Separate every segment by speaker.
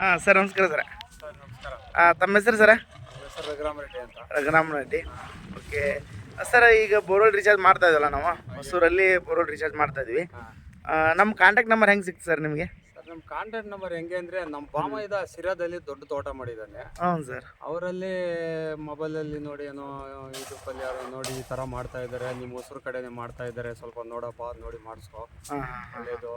Speaker 1: ಹಾಂ ಸರ್ ನಮಸ್ಕಾರ sir.
Speaker 2: Sir ನಮಸ್ಕಾರ.
Speaker 1: ತಮ್ಮ ಹೆಸರು ಸರ?
Speaker 2: ರಘುರಾಮ ಹೆಸರು ರೆಡ್ಡಿ ಅಂತ.
Speaker 1: ರಘುರಾಮ್ ರೆಡ್ಡಿ. ಓಕೆ. ಸರ್ ಈಗ ಬೋರ್ವೆಲ್ ರೀಚಾರ್ಜ್ ಮಾಡ್ತಾ ಇದ್ದಲ್ಲ ನಾವು? ಹೊಸೂರಲ್ಲಿ ಬೋರ್ವೆಲ್ ರೀಚಾರ್ಜ್ ಮಾಡ್ತಾ ಇದ್ವಿ. ನಮ್ಮ ಕಾಂಟ್ಯಾಕ್ಟ್ ನಂಬರ್ ಹೆಂಗೆ ಸಿಕ್ತು ಸರ್ ನಿಮಗೆ?
Speaker 2: ನಮ್ಮ ಕಾಂಟ್ಯಾಕ್ಟ್ ನಂಬರ್ ಹೆಂಗೆ ಅಂದ್ರೆ ನಮ್ಮ ಬಾಮ ಇದ ಸಿರಾದಲ್ಲಿ ದೊಡ್ಡ ತೋಟ ಮಾಡಿದ್ದಾನೆ.
Speaker 1: ಹೌದು ಸರ್.
Speaker 2: ಅವರಲ್ಲಿ ಮೊಬೈಲಲ್ಲಿ ನೋಡಿ ಏನೋ ಯೂಟ್ಯೂಬಲ್ಲಿ ಯಾರೋ ನೋಡಿ ಈ ಥರ ಮಾಡ್ತಾ ಇದ್ದಾರೆ. ನಿಮ್ಮ ಹೊಸರು ಕಡೆನೇ ಮಾಡ್ತಾ ಇದ್ದಾರೆ. ಸ್ವಲ್ಪ ನೋಡಪ್ಪ ನೋಡಿ ಮಾಡಿಸ್ಕೊ. ಒಳ್ಳೇದು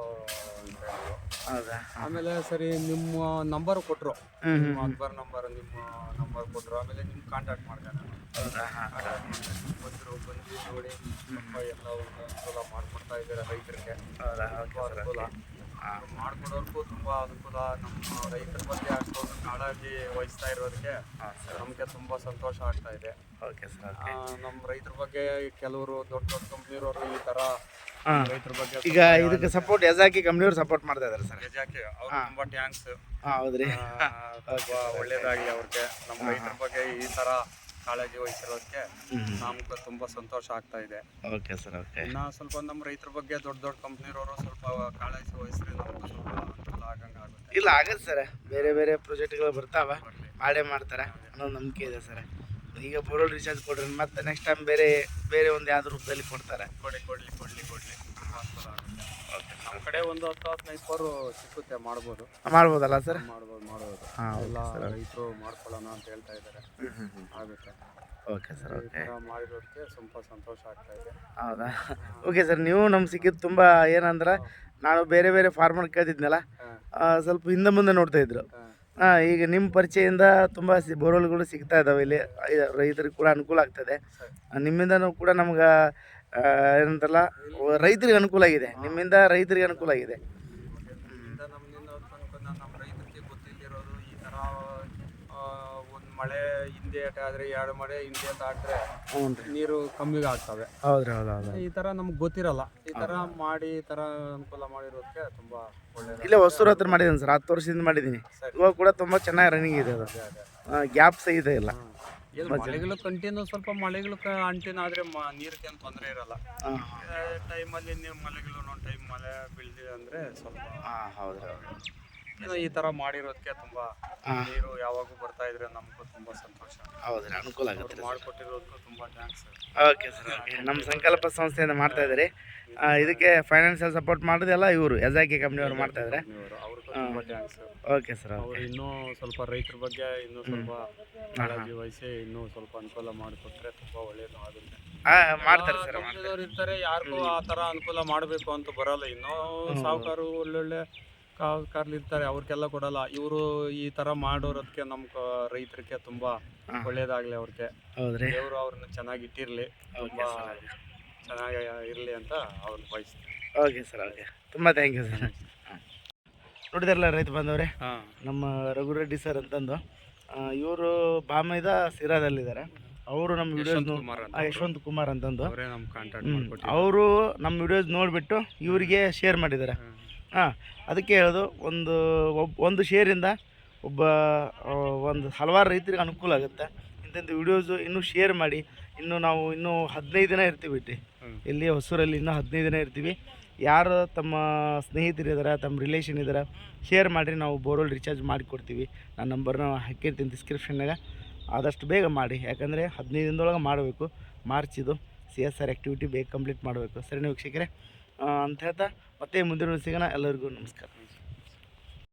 Speaker 2: ಅಂತ ಹೇಳಿದ್ರು.
Speaker 1: ಹೌದಾ
Speaker 2: ಆಮೇಲೆ ಸರಿ ನಿಮ್ಮ ನಂಬರ್ ಕೊಟ್ಟರು
Speaker 1: ಹ್ಞೂ
Speaker 2: ನಿಮ್ಮ ಅಕ್ಬರ್ ನಂಬರ್ ನಿಮ್ಮ ನಂಬರ್ ಕೊಟ್ಟರು ಆಮೇಲೆ ನಿಮ್ಮ ಕಾಂಟ್ಯಾಕ್ಟ್ ಮಾಡ್ತಾರೆ ನಾನು.
Speaker 1: ಹಾಂ
Speaker 2: ಬಂದರು ಬಂದು ನೋಡಿ ತುಂಬ ಎಲ್ಲ ಒಂದು ಅನುಕೂಲ ಮಾಡ್ಕೊಡ್ತಾ ಇದ್ದಾರೆ ರೈತರಿಗೆ. ಅನುಕೂಲ. ಮಾಡ್ಕೊಡೋರ್ಗೂ ತುಂಬ ಅನುಕೂಲ. ನಮ್ಮ ರೈತರ ಬಗ್ಗೆ ಅಷ್ಟೊಂದು ಕಾಳಜಿ ವಹಿಸ್ತಾ ಇರೋದಕ್ಕೆ
Speaker 1: ಹಾಂ
Speaker 2: ನಮಗೆ ತುಂಬ ಸಂತೋಷ ಆಗ್ತಾ ಇದೆ.
Speaker 1: ಓಕೆ ಸರ್
Speaker 2: ಆ, ನಮ್ಮ ರೈತರ ಬಗ್ಗೆ ಕೆಲವರು ದೊಡ್ಡ ದೊಡ್ಡ ಕಂಪ್ನಿರೋರು ಈ ತರ
Speaker 1: ಹಾಂ.
Speaker 2: ರೈತರ ಬಗ್ಗೆ
Speaker 1: ಈಗ ಇದಕ್ಕೆ ಸಪೋರ್ಟ್ ಎಜಾಕಿ ಕಂಪ್ನಿಯವ್ರು ಸಪೋರ್ಟ್ ಮಾಡ್ತಾ ಇದ್ದಾರೆ ಸರ್.
Speaker 2: ನಿಜಕ್ಕೆ ಅವ್ರು ತುಂಬ ಟ್ಯಾಂಕ್ಸ್
Speaker 1: ಹಾಂ ಹೌದ್ರಿ.
Speaker 2: ತುಂಬ ಒಳ್ಳೇದಾಗಿ ಅವ್ರಿಗೆ. ನಮ್ಮ ರೈತರ ಬಗ್ಗೆ ಈ ಥರ ಕಾಳಜಿ ವಹಿಸಿರೋದಕ್ಕೆ ನಮ್ಗೆ ತುಂಬ ಸಂತೋಷ ಆಗ್ತಾ ಇದೆ.
Speaker 1: Okay sir okay.
Speaker 2: ಇನ್ನ ಸ್ವಲ್ಪ ನಮ್ಮ ರೈತರ ಬಗ್ಗೆ ದೊಡ್ಡ ದೊಡ್ಡ ಕಂಪ್ನಿರೋರು ಸ್ವಲ್ಪ ಕಾಳಜಿ ವಹಿಸಿದ್ರೆ ನಮ್ಗೆ ಸ್ವಲ್ಪ ಅನುಕೂಲ ಆಗಂಗೆ ಆಗುತ್ತೆ.
Speaker 1: ಇಲ್ಲ ಆಗತ್ತೆ ಸರ್. ಬೇರೆ ಬೇರೆ ಪ್ರಾಜೆಕ್ಟ್ಗಳು ಬರ್ತಾವ. ಮಾಡೇ ಮಾಡ್ತಾರೆ. ಅನ್ನೋ ನಂಬಿಕೆ ಇದೆ ಸರ್. ಈಗ ಬೋರ್ವೆಲ್ ರೀಚಾರ್ಜ್ ಕೊಡ್ರಿ. ಮತ್ತೆ ನೆಕ್ಸ್ಟ್ ಟೈಮ್ ಬೇರೆ ಬೇರೆ ಒಂದು ಯಾವ್ದು ರೂಪದಲ್ಲಿ ಕೊಡ್ತಾರೆ.
Speaker 2: ಕೊಡಿ ಕೊಡ್ಲಿ ಕೊಡ್ಲಿ ಕೊಡ್ಲಿ. ತುಂಬ ಅನುಕೂಲ ಆಗುತ್ತೆ
Speaker 1: ಓಕೆ.
Speaker 2: ನಮ್ಮ ಕಡೆ ಒಂದು ಹತ್ತು ಹದಿನೈದು ಸಿಕ್ಕುತ್ತೆ ಮಾಡ್ಬೋದು.
Speaker 1: ಮಾಡ್ಬೋದಲ್ಲ ಸರ್?
Speaker 2: ಮಾಡ್ಬೋದು. ಎಲ್ಲ ರೈತರು ಮಾಡ್ಕೊಳ್ಳೋಣ ಅಂತ ಹೇಳ್ತಾ ಇದ್ದಾರೆ. ಆಗುತ್ತೆ
Speaker 1: ಓಕೆ ಸರ್
Speaker 2: ಈ
Speaker 1: ಓಕೆ
Speaker 2: ಥರ ಮಾಡಿರೋದಕ್ಕೆ ತುಂಬ ಸಂತೋಷ ಆಗ್ತಾ ಇದೆ.
Speaker 1: ಹೌದಾ? ಓಕೆ ಸರ್ ನೀವು ನಮ್ಗೆ ಸಿಕ್ಕಿದ್ದು ತುಂಬ ಏನಂದ್ರೆ ನಾನು ಬೇರೆ ಬೇರೆ ಫಾರ್ಮರ್ ಕೇಳ್ತಿದ್ನಲ್ಲ
Speaker 2: ಹಾಂ.
Speaker 1: ಆ, ಸ್ವಲ್ಪ ಹಿಂದೆ ಮುಂದೆ ನೋಡ್ತಾ ಇದ್ರು. ಈಗ ನಿಮ್ಮ ಪರಿಚಯದಿಂದ ತುಂಬ ಸಿ ಬೋರ್ವೆಲ್ಗಳು ಸಿಗ್ತಾ ಇದ್ದಾವೆ ಇಲ್ಲಿ ಐ- ರೈತರಿಗೆ ಕೂಡ ಅನುಕೂಲ ಆಗ್ತದೆ. ಆ, ನಿಮ್ಮಿಂದನೂ ಕೂಡ ನಮ್ಗೆ ಏನಂತಲ್ಲ ರೈತರಿಗೆ ಅನುಕೂಲ ಆಗಿದೆ. ನಿಮ್ಮಿಂದ ರೈತರಿಗೆ ಅನುಕೂಲ ಆಗಿದೆ
Speaker 2: ಇದರಿಂದ ನಮ್ಮಿಂದ ಅನ್ಕೊಂಡ್ ನಮ್ಮ ರೈತರಿಗೆ ಗೊತ್ತಿಲ್ದಿರೋರು ಈ ಥರ ಒಂದು ಮಳೆ ಹಿಂದೆ ಆದರೆ ಎರಡು ಮಳೆ ಹಿಂದೆ ಆಟ್ರೆ ನೀರು ಕಮ್ಮಿಗೆ ಆಗ್ತವೆ.
Speaker 1: ಹೌದು ರೀ ಹೌದು ಹೌದು.
Speaker 2: ಈ ತರ ನಮ್ಗೆ ಗೊತ್ತಿರಲ್ಲ. ಈ ತರ ಮಾಡಿ ಈ ಥರ ಅನುಕೂಲ ಮಾಡಿರೋದಕ್ಕೆ ತುಂಬಾ ಒಳ್ಳೆಯದು
Speaker 1: ಇಲ್ಲೇ ಹೊಸೂರು ಹತ್ರ ಮಾಡಿದ್ದೀನಿ ಸರ್ ಹತ್ತು ವರ್ಷದಿಂದ ಮಾಡಿದ್ದೀನಿ. ಇವಾಗ ಕೂಡ ತುಂಬಾ ಚೆನ್ನಾಗಿ ರನ್ನಿಂಗ್ ಇದೆ ಅದು. ಗ್ಯಾಪ್ ಇದೆ ಇಲ್ಲ.
Speaker 2: ಮಳೆಗಳು ಕಂಟಿನ್ಯೂ ಸ್ವಲ್ಪ ಮಳೆಗಳು ಅಂಟಿನ ಆದ್ರೆ ನೀರಿಗೆ ಏನು ತೊಂದರೆ ಇರಲ್ಲ. ಟೈಮಲ್ಲಿ ನೀವು ಮಳೆಗಳು ಟೈಮ್ ಮಳೆ ಬೀಳ್ದಿದೆ ಅಂದ್ರೆ ಸ್ವಲ್ಪ
Speaker 1: ಹಾಂ ಹೌದು
Speaker 2: ಈ ತರ ಮಾಡಿರೋದಕ್ಕೆ ತುಂಬಾ ನೀರು ಯಾವಾಗೂ ಬರ್ತಾ ಇದ್ರೆ ನಮಗೂ ತುಂಬಾ ಸಂತೋಷ.
Speaker 1: ಹೌದು ರೀ ಅನುಕೂಲ ಆಗುತ್ತೆ
Speaker 2: ಮಾಡ್ಕೊಟ್ಟಿರೋದಕ್ಕೂ ತುಂಬಾ ಥ್ಯಾಂಕ್ಸ್
Speaker 1: ಓಕೆ ಸರ್ ಓಕೆ. ನಮ್ಮ ಸಂಕಲ್ಪ ಸಂಸ್ಥೆಯಿಂದ ಮಾಡ್ತಾ ಇದ್ದಾರೆ. ಇದಕ್ಕೆ ಫೈನಾನ್ಷಿಯಲ್ ಸಪೋರ್ಟ್ ಮಾಡೋದೆಲ್ಲ ಇವರು ಎಜಾಕಿ ಕಂಪ್ನಿಯವರು ಮಾಡ್ತಾ ಇದ್ದಾರೆ
Speaker 2: ಅವ್ರಿಗೂ ತುಂಬ ಥ್ಯಾಂಕ್ಸ್
Speaker 1: ಓಕೆ ಸರ್
Speaker 2: ಅವರು ಇನ್ನೂ ಸ್ವಲ್ಪ ರೈತರ ಬಗ್ಗೆ ಇನ್ನೂ ಸ್ವಲ್ಪ ಕಾಳಜಿ ವಹಿಸಿ ಇನ್ನೂ ಸ್ವಲ್ಪ ಅನುಕೂಲ ಮಾಡಿಕೊಟ್ರೆ ತುಂಬ ಒಳ್ಳೇದು ಆಗುತ್ತೆ.
Speaker 1: ಮಾಡ್ತಾರೆ ಸರ್
Speaker 2: ಇರ್ತಾರೆ ಯಾರಿಗೂ ಆ ತರ ಅನುಕೂಲ ಮಾಡಬೇಕು ಅಂತ ಬರಲ್ಲ. ಇನ್ನೂ ಸಾಹುಕಾರು ಒಳ್ಳೊಳ್ಳೆ ಕಾವುಕಾರ್లు ಇರ್ತಾರೆ ಅವ್ರಿಗೆಲ್ಲ ಕೊಡಲ್ಲ. ಇವರು ಈ ತರ ಮಾಡೋರೋದಕ್ಕೆ ನಮ್ ಕ- ರೈತರಿಗೆ ತುಂಬಾ
Speaker 1: ಹಾಂ.
Speaker 2: ಒಳ್ಳೇದಾಗಲಿ ಅವ್ರಿಗೆ.
Speaker 1: ಹೌದ್ರಿ.
Speaker 2: ದೇವರು ಅವ್ರನ್ನ ಚೆನ್ನಾಗಿ ಇಟ್ಟಿರ್ಲಿ ತುಂಬಾ ಚೆನ್ನಾಗಿ ಇರಲಿ ಅಂತ ಅವ್ರನ್ನ ಬಯಸ್ತೀನಿ.
Speaker 1: ಓಕೆ ಸರ್ ಓಕೆ ತುಂಬ ಥ್ಯಾಂಕ್ ಯು ಸರ್ ನೋಡಿದಾರಲ್ಲ ರೈತ ಬಂದವ್ರೆ?
Speaker 2: ಹಾ.
Speaker 1: ನಮ್ಮ ರಘುರೆಡ್ಡಿ ಸರ್ ಅಂತಂದು. ಇವರು ಬಾಮೈದ ಸಿರಾದಲ್ಲಿದ್ದಾರೆ. ಅವರು ನಮ್ಮ ವಿಡಿಯೋಸ್
Speaker 2: ಯಶವಂತ್ ಕುಮಾರ್ ಅಂತ
Speaker 1: ಯಶವಂತ್ ಕುಮಾರ್ ಅಂತಂದು.
Speaker 2: ಅವರೇ ನಮ್ಮ ಕಾಂಟ್ಯಾಕ್ಟ್
Speaker 1: ಅವರು ನಮ್ಮ ವಿಡಿಯೋಸ್ ನೋಡಿಬಿಟ್ಟು ಇವರಿಗೆ ಶೇರ್ ಮಾಡಿದ್ದಾರೆ. ಹಾಂ ಅದಕ್ಕೆ ಹೇಳೋದು ಒಂದು ಒಬ್ಬ ಒಂದು ಶೇರಿಂದ ಒಬ್ಬ ಒಂದು ಹಲವಾರು ರೈತರಿಗೆ ಅನುಕೂಲ ಆಗುತ್ತೆ. ಇಂಥದ್ದು ವಿಡಿಯೋಸು ಇನ್ನೂ ಶೇರ್ ಮಾಡಿ ಇನ್ನು ನಾವು ಇನ್ನೂ ಹದಿನೈದು ದಿನ ಇರ್ತೀವಿ ಇಟ್ಟು
Speaker 2: ಹ್ಮ್.
Speaker 1: ಇಲ್ಲಿ ಹೊಸೂರಲ್ಲಿ ಇನ್ನೂ ಹದಿನೈದು ದಿನ ಇರ್ತೀವಿ. ಯಾರು ತಮ್ಮ ಸ್ನೇಹಿತರು ಇದ್ದಾರೆ ತಮ್ಮ ರಿಲೇಷನ್ ಇದ್ದಾರೆ ಶೇರ್ ಮಾಡಿರಿ ನಾವು ಬೋರ್ವೆಲ್ ರಿಚಾರ್ಜ್ ಮಾಡಿಕೊಡ್ತೀವಿ. ನನ್ನ ನಂಬರ್ನ ಹಾಕಿರ್ತೀನಿ ಡಿಸ್ಕ್ರಿಪ್ಷನ್ನಾಗ ಆದಷ್ಟು ಬೇಗ ಮಾಡಿ ಯಾಕಂದರೆ ಹದಿನೈದು ದಿನದೊಳಗೆ ಮಾಡಬೇಕು. ಮಾರ್ಚ್ ಇದು ಸಿ ಎಸ್ ಆರ್ ಆ್ಯಕ್ಟಿವಿಟಿ ಬೇಗ ಕಂಪ್ಲೀಟ್ ಮಾಡಬೇಕು. ಸರಿ ವೀಕ್ಷಕರೇ. ಅಂತ ಹೇಳ್ತಾ ಮತ್ತೆ ಮುಂದಿನ ಸಿಗೋಣ. ಎಲ್ಲರಿಗೂ ನಮಸ್ಕಾರ.